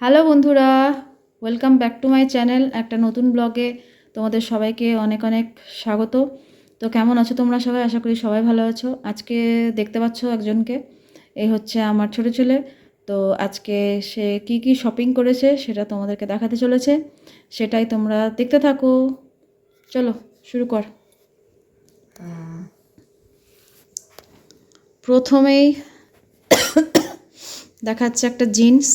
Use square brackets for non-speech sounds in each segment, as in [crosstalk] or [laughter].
Hello বন্ধুরা welcome back to my channel একটা নতুন ব্লগে তোমাদের সবাইকে অনেক অনেক স্বাগত। তো কেমন আছো তোমরা সবাই? আশা করি সবাই ভালো আছো। আজকে দেখতে পাচ্ছ একজনকে, এই হচ্ছে আমার ছোটো ছেলে। তো আজকে সে কি কি শপিং করেছে সেটা তোমাদেরকে দেখাতে চলেছে। সেটাই তোমরা দেখতে থাকো। চলো, শুরু কর। প্রথমেই [coughs] দেখাচ্ছে একটা জিন্স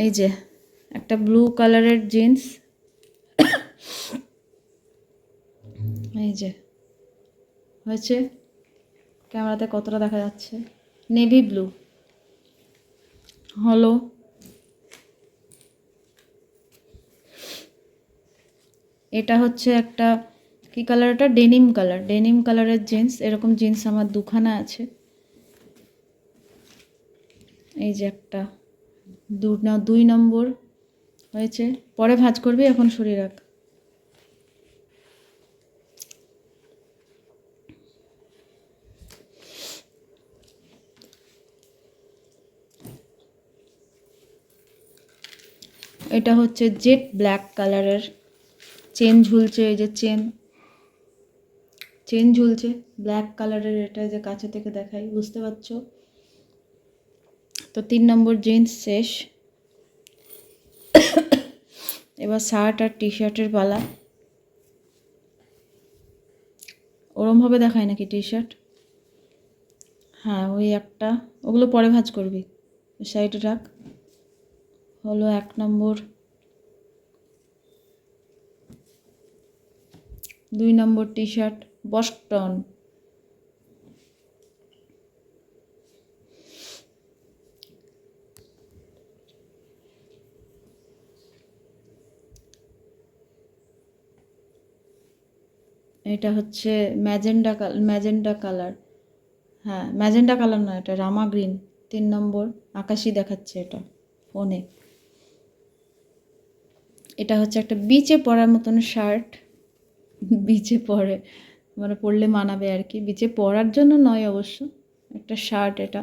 এই যে, একটা ব্লু কালারের জিন্স এই যে, হয়েছে। ক্যামেরাতে কতটা দেখা যাচ্ছে? নেভি ব্লু হলো। এটা হচ্ছে একটা, কি কালার এটা? ডেনিম কালার ডেনিম কালারের জিন্স এরকম জিন্স আমার দুখানা আছে। এই যে একটা। দু দুই নম্বর হয়েছে। পরে ভাজ করবি, এখন সরিয়ে রাখ। এটা হচ্ছে জেট ব্ল্যাক কালারের চেন ঝুলছে, এই যে চেন। চেন ঝুলছে, ব্ল্যাক কালারের এটা যে কাছে থেকে দেখাই, বুঝতে পারছ? তো তিন নম্বর জিন্স শেষ। এবার শার্ট আর টি শার্টের পালা। ওরমভাবে দেখায় নাকি টি শার্ট হ্যাঁ ওই একটা। ওগুলো পরে ভাজ করবি। সাইডে রাখ। হলো এক নম্বর। দুই নম্বর টি শার্ট বস্টন এটা হচ্ছে ম্যাজেন্ডা কালার ম্যাজেন্ডা কালার। হ্যাঁ ম্যাজেন্ডা কালার নয় এটা রামা গ্রিন। তিন নম্বর আকাশি দেখাচ্ছে এটা ফোনে। এটা হচ্ছে একটা বিচে পরার মতন শার্ট বিচে পরে মানে পরলে মানাবে আর কি। বিচে পরার জন্য নয় অবশ্য, একটা শার্ট এটা।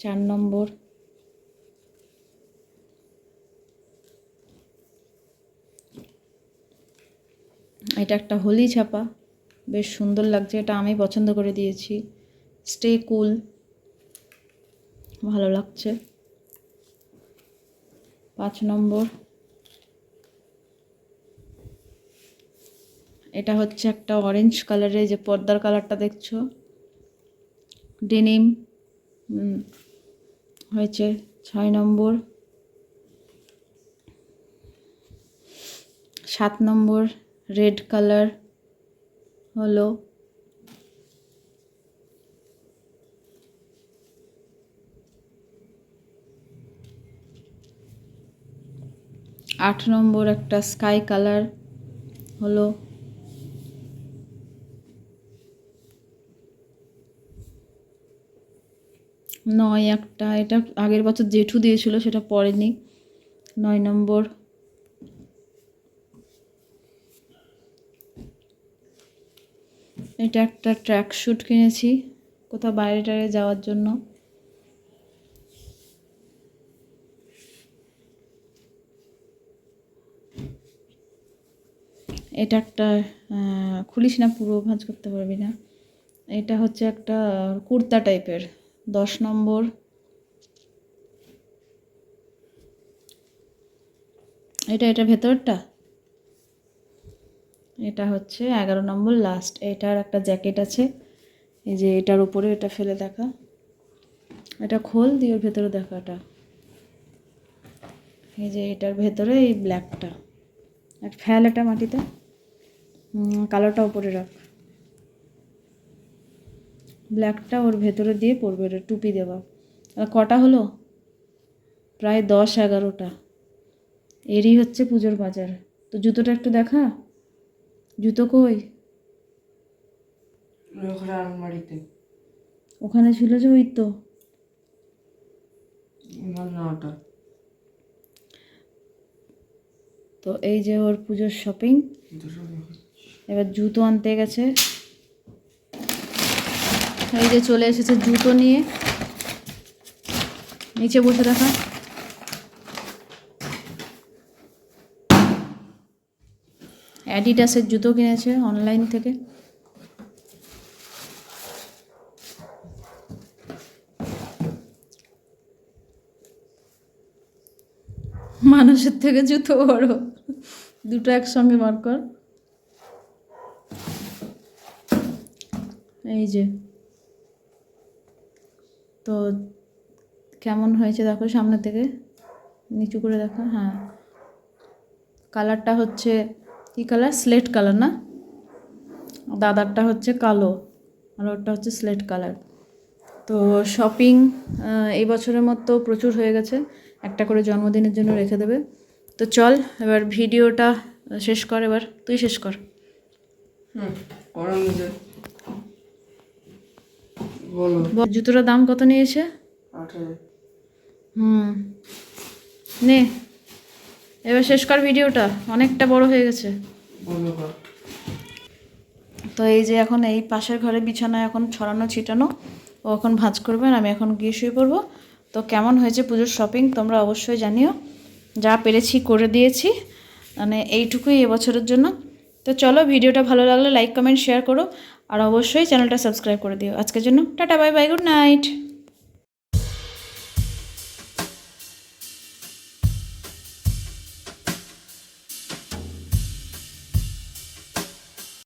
চার নম্বর। এটা একটা হোলি ছাপা। বেশ সুন্দর লাগছে, এটা আমি পছন্দ করে দিয়েছি। স্টে কুল ভালো লাগছে। পাঁচ নম্বর। এটা হচ্ছে একটা অরেঞ্জ কালারের যে পর্দার কালারটা দেখছ? ডেনিম হয়েছে। ছয় নম্বর। সাত নম্বর। রেড কালার হলো। আট নম্বর একটা স্কাই কালার হলো। নয় একটা, এটা আগের বছর জেঠু দিয়েছিল, সেটা পড়েনি নয় নম্বর এটা একটা ট্র্যাক শ্যুট কিনেছি, কোথাও বাইরে টাইরে যাওয়ার জন্য। এটা একটা খুলিস না পুরো ভাঁজ করতে পারবি না। এটা হচ্ছে একটা কুর্তা টাইপের, দশ নম্বর। এটা এটা ভেতরটা? এটা হচ্ছে এগারো নম্বর লাস্ট এটার একটা জ্যাকেট আছে। এই যে এটার উপরে এটা ফেলে দেখা। এটা খোল, দিয়ে ওর ভেতরে দেখা এটা। এই যে এটার ভেতরে এই ব্ল্যাকটা আর ফেল এটা মাটিতে। কালোটা উপরে রাখ। ব্ল্যাকটা ওর ভেতরে দিয়ে পড়বে, এটা টুপি দেওয়া। আর কটা হলো? প্রায় দশ এগারোটা। এরই হচ্ছে পুজোর বাজার। তো জুতোটা একটু দেখা। জুতো কই? ওখানে আলমারিতে ওখানে ছিল যে ওই তো। না ওটা। তো এই যে ওর পুজোর শপিং এবার জুতো আনতে গেছে। এই যে চলে এসেছে জুতো নিয়ে। নিচে বসে দেখা অ্যাডিডাসের জুতো কিনেছে অনলাইন থেকে। মানুষের থেকে জুতো বড়। দুটো একসঙ্গে বার কর। এই যে। তো কেমন হয়েছে দেখো সামনে থেকে? নিচু করে দেখো হ্যাঁ। কালারটা হচ্ছে কী কালার? স্লেট কালার না? দাদারটা হচ্ছে কালো আর ওরটা হচ্ছে স্লেট কালার। তো শপিং এই বছরের মতো প্রচুর হয়ে গেছে। একটা করে জন্মদিনের জন্য রেখে দেবে। তো চল এবার ভিডিওটা শেষ কর এবার। তুই শেষ কর। হুম বলো বল, জুতোটার দাম কত নিয়েছে? হুম নে। এবার শেষ কর ভিডিওটা। অনেকটা বড় হয়ে গেছে। তো এই যে এখন এই পাশের ঘরে বিছানায় এখন ছড়ানো ছিটানো ও এখন ভাঁজ করবে আর আমি এখন গিয়ে শুয়ে পড়ব। তো কেমন হয়েছে পুজোর শপিং তোমরা অবশ্যই জানিও। যা পেরেছি করে দিয়েছি। মানে এইটুকুই এবছরের জন্য। তো চলো ভিডিওটা ভালো লাগলে লাইক কমেন্ট শেয়ার করো। আর অবশ্যই চ্যানেলটা সাবস্ক্রাইব করে দিও। আজকের জন্য tata bye bye good night